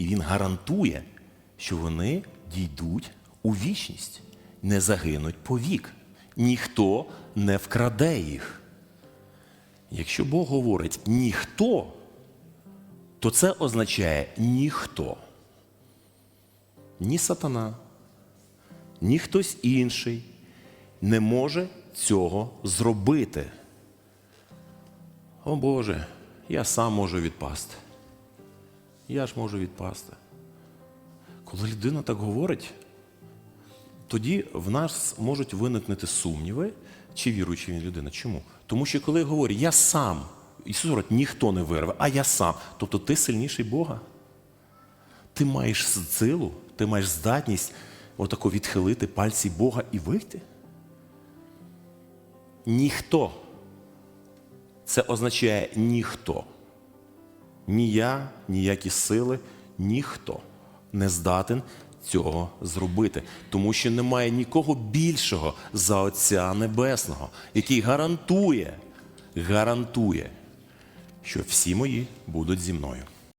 і він гарантує, що вони дійдуть у вічність, не загинуть повік. Ніхто не вкраде їх. Якщо Бог говорить ніхто, то це означає ніхто. Ні сатана, ні хтось інший не може цього зробити. О Боже, я сам можу відпасти. Я ж можу відпасти. Коли людина так говорить, тоді в нас можуть виникнути сумніви, чи віруючий він людина. Чому? Тому що коли говорить, я сам, Ісус говорить, ніхто не вирве, а я сам. Тобто ти сильніший Бога. Ти маєш силу, ти маєш здатність отако відхилити пальці Бога і вийти. Ніхто. Це означає ніхто. Ні я, ніякі сили, ніхто не здатен цього зробити, тому що немає нікого більшого за Отця Небесного, який гарантує, гарантує, що всі мої будуть зі мною.